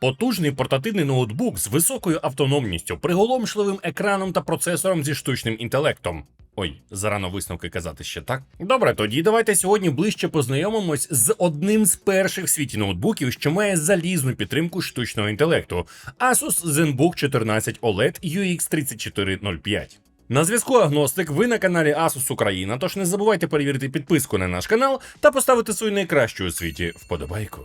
Потужний портативний ноутбук з високою автономністю, приголомшливим екраном та процесором зі штучним інтелектом. Ой, зарано висновки казати ще так. Добре, тоді давайте сьогодні ближче познайомимось з одним з перших в світі ноутбуків, що має залізну підтримку штучного інтелекту Asus ZenBook 14 OLED UX 3405. На зв'язку Агностик, ви на каналі Asus Україна, тож не забувайте перевірити підписку на наш канал та поставити свою найкращу у світі вподобайку.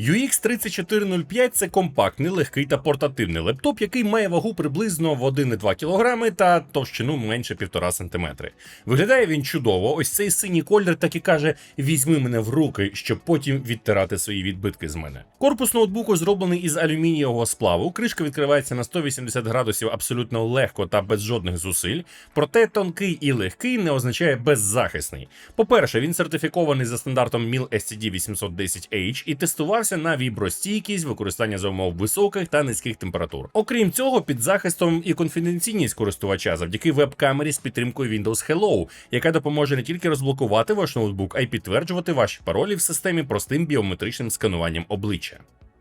UX 3405 це компактний, легкий та портативний лептоп, який має вагу приблизно в 1,2 кг та товщину менше 1,5 см. Виглядає він чудово. Ось цей синій колір так і каже: візьми мене в руки, щоб потім відтирати свої відбитки з мене. Корпус ноутбуку зроблений із алюмінієвого сплаву. Кришка відкривається на 180 градусів абсолютно легко та без жодних зусиль. Проте тонкий і легкий не означає беззахисний. По-перше, він сертифікований за стандартом MIL STD 810H і тестувався на вібростійкість використання за умов високих та низьких температур. Окрім цього, під захистом і конфіденційність користувача завдяки веб-камері з підтримкою Windows Hello, яка допоможе не тільки розблокувати ваш ноутбук, а й підтверджувати ваші паролі в системі простим біометричним скануванням обличчя.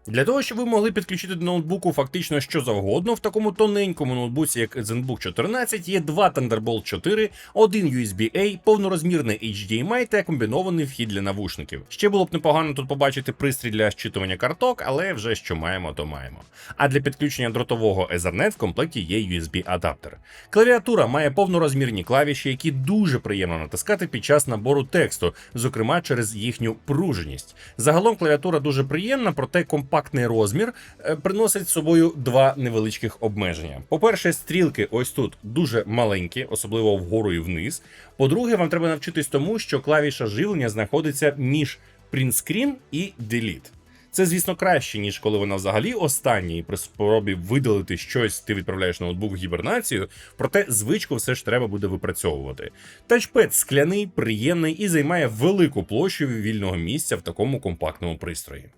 Для того, щоб ви могли підключити до ноутбуку фактично що завгодно, в такому тоненькому ноутбуці, як ZenBook 14, є два Thunderbolt 4, один USB-A, повнорозмірний HDMI та комбінований вхід для навушників. Ще було б непогано тут побачити пристрій для щитування карток, але вже що маємо, то маємо. А для підключення дротового Ethernet в комплекті є USB-адаптер. Клавіатура має повнорозмірні клавіші, які дуже приємно натискати під час набору тексту, зокрема через їхню пруженість. Загалом клавіатура дуже приємна, проте компактний розмір е, приносить з собою два невеличких обмеження. По-перше, стрілки ось тут дуже маленькі, особливо вгору і вниз. По-друге, вам треба навчитись тому, що клавіша живлення знаходиться між Print Screen і Delete. Це, звісно, краще, ніж коли вона взагалі остання, і при спробі видалити щось, ти відправляєш ноутбук в гібернацію, проте звичку все ж треба буде випрацьовувати. Тачпед скляний, приємний і займає велику площу вільного місця в такому компактному пристрої.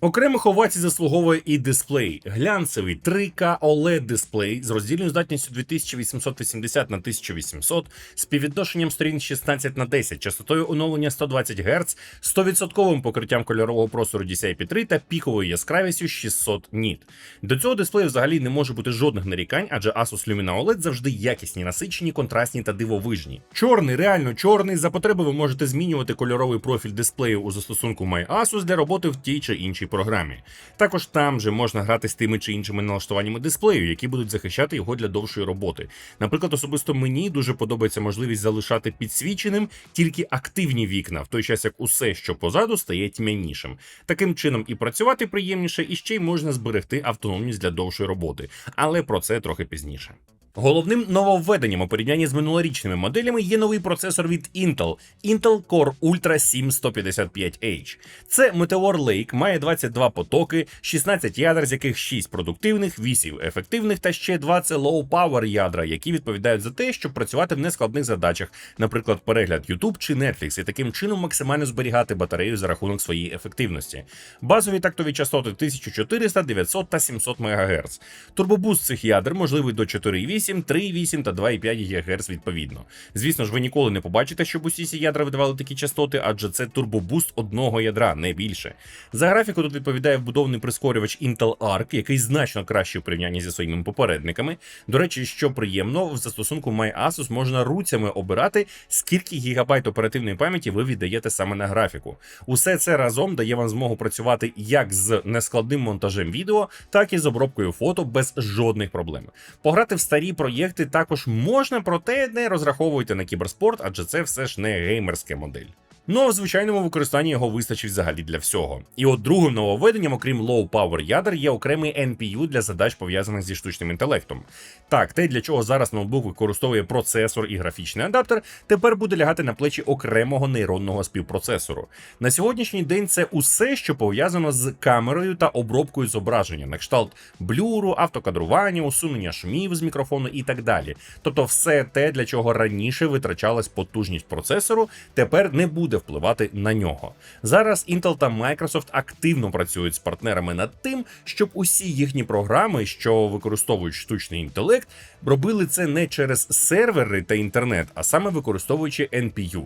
Окремих овацій заслуговує і дисплей. Глянцевий 3К OLED дисплей з роздільною здатністю 2880 на 1800, співвідношенням сторін 16 на 10, частотою оновлення 120 Гц, 100% покриттям кольорового простору DCI-P3 та піковою яскравістю 600 ніт. До цього дисплею взагалі не може бути жодних нарікань, адже Asus Lumina OLED завжди якісні, насичені, контрастні та дивовижні. Чорний, реально чорний. За потреби ви можете змінювати кольоровий профіль дисплею у застосунку MyAsus для роботи в тій чи іншій програмі. Також там же можна грати з тими чи іншими налаштуваннями дисплею, які будуть захищати його для довшої роботи. Наприклад, особисто мені дуже подобається можливість залишати підсвіченим тільки активні вікна, в той час як усе, що позаду, стає тьмянішим. Таким чином і працювати приємніше, і ще й можна зберегти автономність для довшої роботи. Але про це трохи пізніше. Головним нововведенням у порівнянні з минулорічними моделями є новий процесор від Intel Intel Core Ultra 7 155H. Це Meteor Lake, має 22 потоки, 16 ядер, з яких 6 продуктивних, 8 ефективних та ще 2 це low power ядра, які відповідають за те, щоб працювати в нескладних задачах, наприклад, перегляд YouTube чи Netflix, і таким чином максимально зберігати батарею за рахунок своєї ефективності. Базові тактові частоти 1400, 900 та 700 МГц. Турбобуст цих ядер можливий до 4,8 8, 3,8 та 2,5 ГГц відповідно. Звісно ж, ви ніколи не побачите, щоб усі ці ядра видавали такі частоти, адже це турбобуст одного ядра, не більше. За графіку тут відповідає вбудований прискорювач Intel Arc, який значно кращий у порівнянні зі своїми попередниками. До речі, що приємно, в застосунку MyAsus можна руцями обирати, скільки гігабайт оперативної пам'яті ви віддаєте саме на графіку. Усе це разом дає вам змогу працювати як з нескладним монтажем відео, так і з обробкою фото без жодних проблем. Пограти в старі проєкти також можна, проте не розраховуйте на кіберспорт, адже це все ж не геймерська модель. Ну а в звичайному використанні його вистачить взагалі для всього. І от другим нововведенням, окрім low power ядер, є окремий NPU для задач пов'язаних зі штучним інтелектом. Так, те, для чого зараз ноутбук використовує процесор і графічний адаптер, тепер буде лягати на плечі окремого нейронного співпроцесору. На сьогоднішній день це усе, що пов'язано з камерою та обробкою зображення, на кшталт блюру, автокадрування, усунення шумів з мікрофону і так далі. Тобто, все те, для чого раніше витрачалась потужність процесору, тепер не буде впливати на нього. Зараз Intel та Microsoft активно працюють з партнерами над тим, щоб усі їхні програми, що використовують штучний інтелект, робили це не через сервери та інтернет, а саме використовуючи NPU.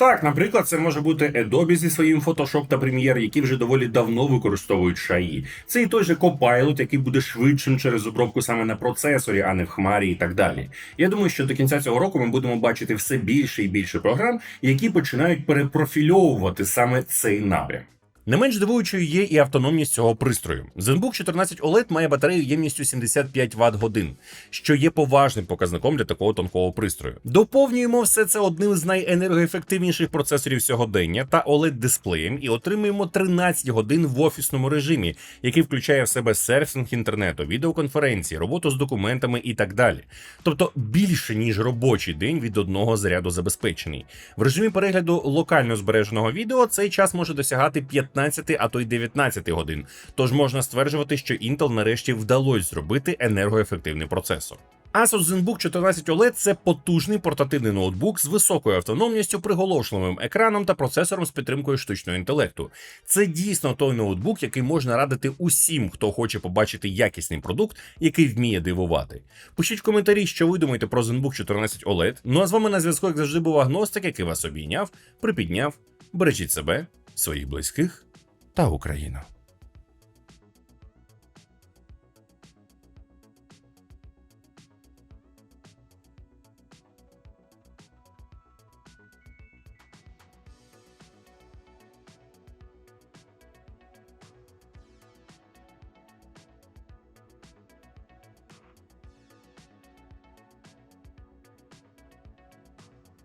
Так, наприклад, це може бути Adobe зі своїм Photoshop та Premiere, які вже доволі давно використовують шаї. Це і той же Copilot, який буде швидшим через обробку саме на процесорі, а не в хмарі і так далі. Я думаю, що до кінця цього року ми будемо бачити все більше і більше програм, які починають перепрофільовувати саме цей напрям. Не менш дивуючою є і автономність цього пристрою. ZenBook 14 OLED має батарею ємністю 75 Вт годин, що є поважним показником для такого тонкого пристрою. Доповнюємо все це одним з найенергоефективніших процесорів сьогодення та oled дисплеєм і отримуємо 13 годин в офісному режимі, який включає в себе серфінг інтернету, відеоконференції, роботу з документами і так далі. Тобто більше ніж робочий день від одного заряду забезпечений. В режимі перегляду локально збереженого відео цей час може досягати 15, а то й 19 годин. Тож можна стверджувати, що Intel нарешті вдалося зробити енергоефективний процесор. Asus ZenBook 14 OLED – це потужний портативний ноутбук з високою автономністю, приголомшливим екраном та процесором з підтримкою штучного інтелекту. Це дійсно той ноутбук, який можна радити усім, хто хоче побачити якісний продукт, який вміє дивувати. Пишіть в коментарі, що ви думаєте про ZenBook 14 OLED. Ну а з вами на зв'язку, як завжди, був агностик, який вас обійняв, припідняв. Бережіть себе, своїх близьких та Україну.